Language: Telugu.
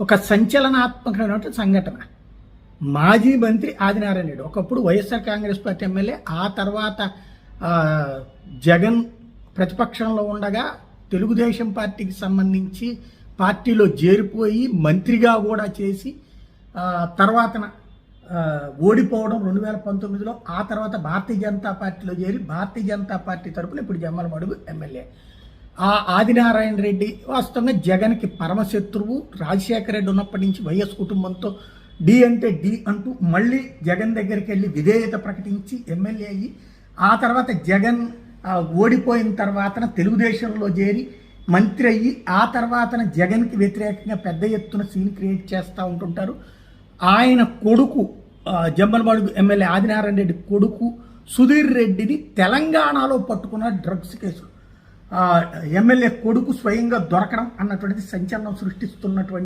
ఒక సంచలనాత్మకమైనటువంటి సంఘటన. మాజీ మంత్రి ఆదినారాయణ రెడ్డి ఒకప్పుడు వైఎస్ఆర్ కాంగ్రెస్ పార్టీ ఎమ్మెల్యే ఆ తర్వాత జగన్ ప్రతిపక్షంలో ఉండగా తెలుగుదేశం పార్టీకి సంబంధించి పార్టీలో చేరిపోయి మంత్రిగా కూడా చేసి తర్వాతన ఓడిపోవడం రెండు వేల పంతొమ్మిదిలో ఆ తర్వాత భారతీయ జనతా పార్టీలో చేరి భారతీయ జనతా పార్టీ తరపున ఇప్పుడు జమ్మలమడుగు ఎమ్మెల్యే. ఆ ఆదినారాయణ రెడ్డి వాస్తవంగా జగన్కి పరమశత్రువు రాజశేఖర రెడ్డి ఉన్నప్పటి నుంచి వైఎస్ కుటుంబంతో డి అంటే డి అంటూ మళ్ళీ జగన్ దగ్గరికి వెళ్ళి విధేయత ప్రకటించి ఎమ్మెల్యే అయ్యి ఆ తర్వాత జగన్ ఓడిపోయిన తర్వాత తెలుగుదేశంలో చేరి మంత్రి అయ్యి ఆ తర్వాత జగన్కి వ్యతిరేకంగా పెద్ద ఎత్తున సీన్ క్రియేట్ చేస్తూ ఉంటుంటారు. ఆయన కొడుకు ఆ, ఎమ్మెల్యే ఆదినారాయణ రెడ్డి కొడుకు సుధీర్ రెడ్డిని తెలంగాణలో పట్టుకున్న డ్రగ్స్ కేసు. ఎమ్మెల్యే కొడుకు స్వయంగా దొరకడం అన్నటువంటిది సంచలనం సృష్టిస్తున్నటువంటి